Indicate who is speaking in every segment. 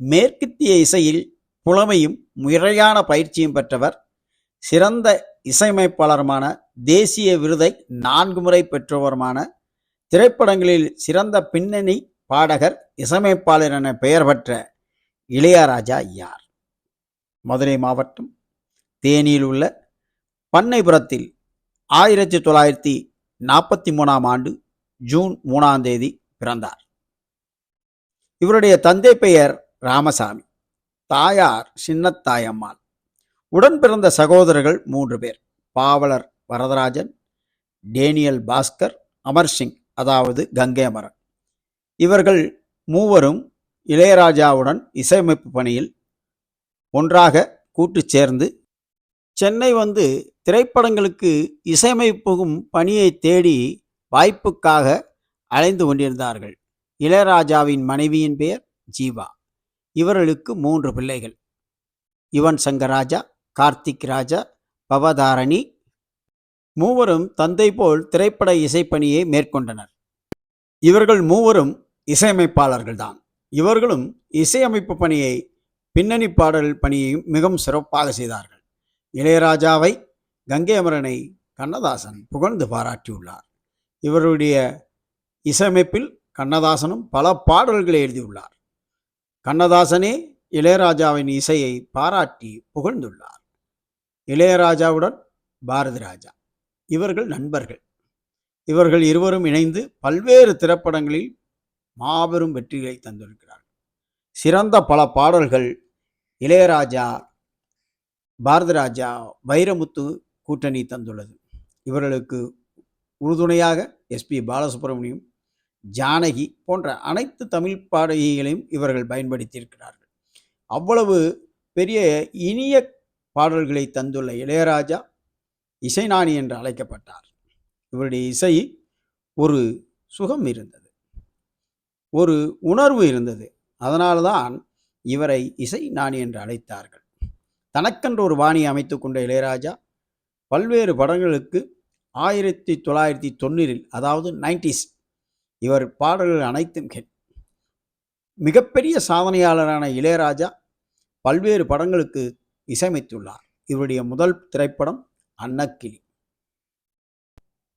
Speaker 1: மேற்கத்திய இசையில் புலமையும் முறையான பயிற்சியும் பெற்றவர். சிறந்த இசையமைப்பாளருமான தேசிய விருதை நான்கு முறை பெற்றவருமான திரைப்படங்களில் சிறந்த பின்னணி பாடகர் இசையமைப்பாளர் என பெயர் பெற்ற இளையராஜா யார் மதுரை மாவட்டம் தேனியில் உள்ள பண்ணைபுரத்தில் ஆயிரத்தி தொள்ளாயிரத்தி நாற்பத்தி மூணாம் ஆண்டு ஜூன் மூணாம் தேதி பிறந்தார். இவருடைய தந்தை பெயர் ராமசாமி. தாயார் சின்னத்தாயம்மாள். உடன் பிறந்த சகோதரர்கள் மூன்று பேர். பாவலர் வரதராஜன் டேனியல் பாஸ்கர் அமர்சிங் அதாவது கங்கேமரன் இவர்கள் மூவரும் இளையராஜாவுடன் இசையமைப்பு பணியில் ஒன்றாக கூட்டு சேர்ந்து சென்னை வந்து திரைப்படங்களுக்கு இசையமைப்பும் பணியை தேடி வாய்ப்புக்காக அலைந்து கொண்டிருந்தார்கள். இளையராஜாவின் மனைவியின் பெயர் ஜீவா. இவர்களுக்கு மூன்று பிள்ளைகள். யுவன் சங்கர் ராஜா கார்த்திக் ராஜா பவதாரணி. மூவரும் தந்தை போல் திரைப்பட இசைப்பணியை மேற்கொண்டனர். இவர்கள் மூவரும் இசையமைப்பாளர்கள்தான். இவர்களும் இசையமைப்பு பணியை பின்னணி பாடல் பணியையும் மிகவும் சிறப்பாக செய்தார்கள். இளையராஜாவை கங்கை அமரனை கண்ணதாசன் புகழ்ந்து பாராட்டியுள்ளார். இவருடைய இசையமைப்பில் கண்ணதாசனும் பல பாடல்களை எழுதியுள்ளார். கண்ணதாசனே இளையராஜாவின் இசையை பாராட்டி புகழ்ந்துள்ளார். இளையராஜாவுடன் பாரதி ராஜா. இவர்கள் நண்பர்கள். இவர்கள் இருவரும் இணைந்து பல்வேறு திரைப்படங்களில் மாபெரும் வெற்றிகளை தந்திருக்கிறார்கள். சிறந்த பல பாடல்கள் இளையராஜா பாரதி ராஜா வைரமுத்து கூட்டணி தந்துள்ளது. இவர்களுக்கு உறுதுணையாக எஸ்பி பாலசுப்ரமணியம் ஜானகி போன்ற அனைத்து தமிழ் பாடகிகளையும் இவர்கள் பயன்படுத்தியிருக்கிறார்கள். அவ்வளவு பெரிய இனிய பாடல்களை தந்துள்ள இளையராஜா இசைநாணி என்று அழைக்கப்பட்டார். இவருடைய இசை ஒரு சுகம் இருந்தது. ஒரு உணர்வு இருந்தது. அதனால்தான் இவரை இசை நாணி என்று அழைத்தார்கள். தனக்கென்று ஒரு வாணி அமைத்து கொண்ட இளையராஜா பல்வேறு படங்களுக்கு ஆயிரத்தி தொள்ளாயிரத்தி தொண்ணூறில் அதாவது நைன்டிஸ் இவர் பாடல்கள் அனைத்தும் ஹிட் மிகப்பெரிய சாதனையாளரான இளையராஜா பல்வேறு படங்களுக்கு இசையமைத்துள்ளார். இவருடைய முதல் திரைப்படம் அன்னக்கிளி.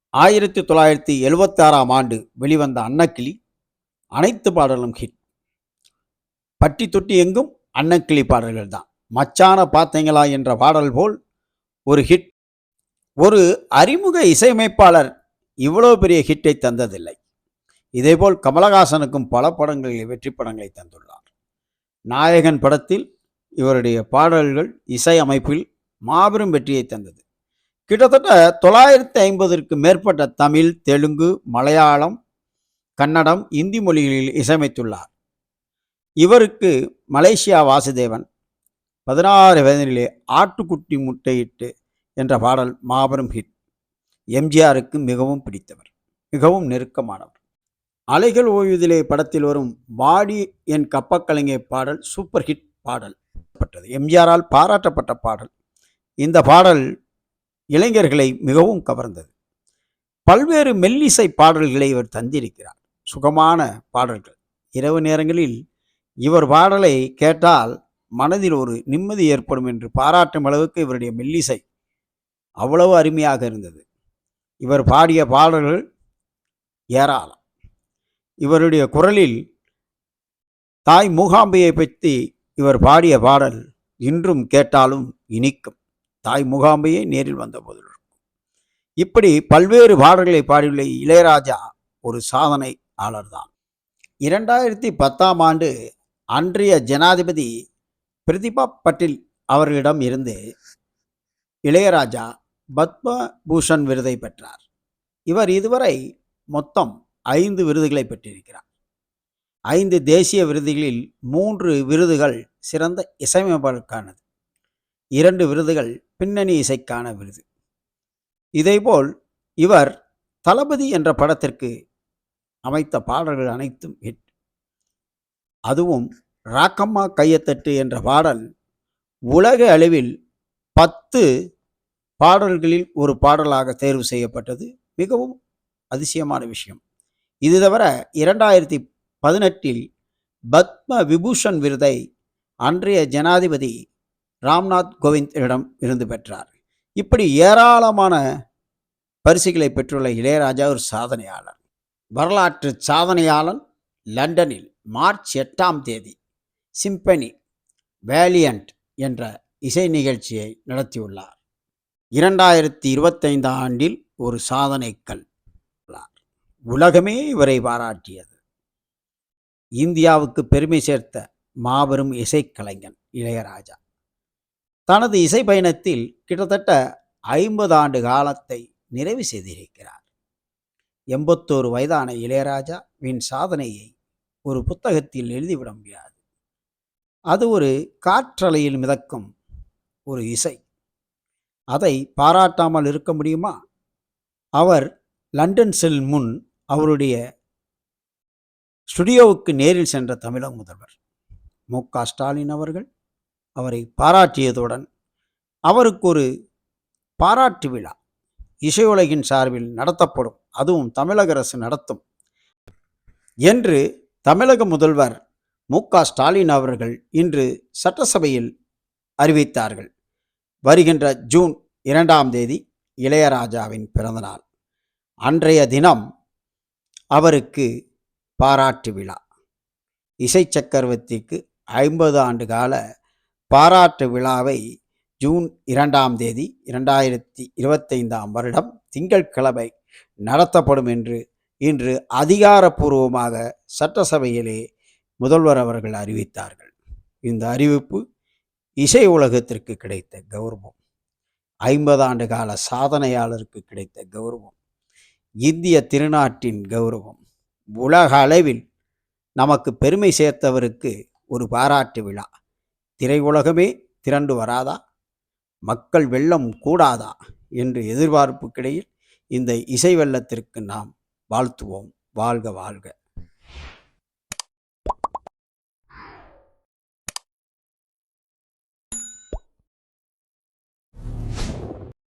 Speaker 1: ஆயிரத்தி தொள்ளாயிரத்தி எழுவத்தி ஆறாம் ஆண்டு வெளிவந்த அன்னக்கிளி அனைத்து பாடலும் ஹிட். பட்டி தொட்டி எங்கும் அன்னக்கிளி பாடல்கள் தான். மச்சான பார்த்தீங்களா என்ற பாடல் போல் ஒரு ஹிட். ஒரு அறிமுக இசையமைப்பாளர் இவ்வளோ பெரிய ஹிட்டை தந்ததில்லை. இதேபோல் கமலஹாசனுக்கும் பல படங்களில் வெற்றி படங்களை தந்துள்ளார். நாயகன் படத்தில் இவருடைய பாடல்கள் இசை அமைப்பில் மாபெரும் வெற்றியை தந்தது. கிட்டத்தட்ட தொள்ளாயிரத்தி ஐம்பதற்கு மேற்பட்ட தமிழ் தெலுங்கு மலையாளம் கன்னடம் இந்தி மொழிகளில் இசையமைத்துள்ளார். இவருக்கு மலேசியா வாசுதேவன் பதினாறு வயதிலே ஆட்டுக்குட்டி முட்டையிட்டு என்ற பாடல் மாபெரும் ஹிட். எம்ஜிஆருக்கு மிகவும் பிடித்தவர் மிகவும் நெருக்கமானவர். அலைகள் ஓய்வதிலே படத்தில் வரும் வாடி என் கப்பக்கலைஞை பாடல் சூப்பர் ஹிட் பாடல் பட்டது. எம்ஜிஆரால் பாராட்டப்பட்ட பாடல். இந்த பாடல் இளைஞர்களை மிகவும் கவர்ந்தது. பல்வேறு மெல்லிசை பாடல்களை இவர் தந்திருக்கிறார். சுகமான பாடல்கள். இரவு நேரங்களில் இவர் பாடலை கேட்டால் மனதில் ஒரு நிம்மதி ஏற்படும் என்று பாராட்டும் அளவுக்கு இவருடைய மெல்லிசை அவ்வளவு அருமையாக இருந்தது. இவர் பாடிய பாடல்கள் ஏராளம். இவருடைய குரலில் தாய் மூகாம்பியை பற்றி இவர் பாடிய பாடல் இன்றும் கேட்டாலும் இனிக்கும். தாய் மூகாம்பையை நேரில் வந்த இப்படி பல்வேறு பாடல்களை பாடியுள்ள இளையராஜா ஒரு சாதனையாளர்தான். இரண்டாயிரத்தி பத்தாம் ஆண்டு அன்றைய ஜனாதிபதி பிரதிபா பட்டில் அவர்களிடம் இருந்து இளையராஜா பத்மபூஷன் விருதை பெற்றார். இவர் இதுவரை மொத்தம் ஐந்து விருதுகளை பெற்றிருக்கிறார். ஐந்து தேசிய விருதுகளில் மூன்று விருதுகள் சிறந்த இசையமைப்பாளருக்கானது. இரண்டு விருதுகள் பின்னணி இசைக்கான விருது. இதேபோல் இவர் தளபதி என்ற படத்திற்கு அமைத்த பாடல்கள் அனைத்தும் ஹிட் அதுவும் ராக்கம்மா கையத்தட்டு என்ற பாடல் உலக அளவில் பத்து பாடல்களில் ஒரு பாடலாக தேர்வு செய்யப்பட்டது. மிகவும் அதிசயமான விஷயம். இது தவிர இரண்டாயிரத்தி பதினெட்டில் பத்ம விபூஷன் விருதை அன்றைய ஜனாதிபதி ராம்நாத் கோவிந்திடம் இருந்து பெற்றார். இப்படி ஏராளமான பரிசுகளை பெற்றுள்ள இளையராஜா ஒரு சாதனையாளர். வரலாற்று சாதனையாளன் லண்டனில் மார்ச் எட்டாம் தேதி சிம்பனி வேலியண்ட் என்ற இசை நிகழ்ச்சியை நடத்தியுள்ளார். இரண்டாயிரத்தி இருபத்தைந்து ஆண்டில் ஒரு சாதனைக்கல். உலகமே இவரை பாராட்டியது. இந்தியாவுக்கு பெருமை சேர்த்த மாபெரும் இசைக்கலைஞன் இளையராஜா. தனது இசை பயணத்தில் கிட்டத்தட்ட ஐம்பது ஆண்டு காலத்தை நிறைவு செய்திருக்கிறார். எண்பத்தோரு வயதான இளையராஜாவின் சாதனையை ஒரு புத்தகத்தில் எழுதிவிட முடியாது. அது ஒரு காற்றலையில் மிதக்கும் ஒரு இசை. அதை பாராட்டாமல் இருக்க முடியுமா? அவர் லண்டன் செல் முன் அவருடைய ஸ்டுடியோவுக்கு நேரில் சென்ற தமிழக முதல்வர் மு க ஸ்டாலின் அவர்கள் அவரை பாராட்டியதுடன் அவருக்கு ஒரு பாராட்டு விழா இசையுலகின் சார்பில் நடத்தப்படும். அதுவும் தமிழக அரசு நடத்தும். என்று தமிழக முதல்வர் மு க ஸ்டாலின் அவர்கள் இன்று சட்டசபையில் அறிவித்தார்கள். வருகின்ற ஜூன் இரண்டாம் தேதி இளையராஜாவின் பிறந்தநாள். அன்றைய தினம் அவருக்கு பாராட்டு விழா. இசை சக்கரவர்த்திக்கு ஐம்பது ஆண்டு கால பாராட்டு விழாவை ஜூன் இரண்டாம் தேதி இரண்டாயிரத்தி இருபத்தைந்தாம் வருடம் திங்கட்கிழமை நடத்தப்படும் என்று இன்று அதிகாரப்பூர்வமாக சட்டசபையிலே முதல்வர் அவர்கள் அறிவித்தார்கள். இந்த அறிவிப்பு இசை உலகத்திற்கு கிடைத்த கௌரவம். ஐம்பது ஆண்டு கால சாதனையாளருக்கு கிடைத்த கௌரவம். இந்திய திருநாட்டின் கௌரவம். உலக அளவில் நமக்கு பெருமை சேர்த்தவருக்கு ஒரு பாராட்டு விழா. திரையுலகமே திரண்டு வராதா? மக்கள் வெள்ளம் கூடாதா? என்று எதிர்பார்ப்புக்கிடையில் இந்த இசை வெள்ளத்திற்கு நாம் வாழ்த்துவோம். வாழ்க வாழ்க.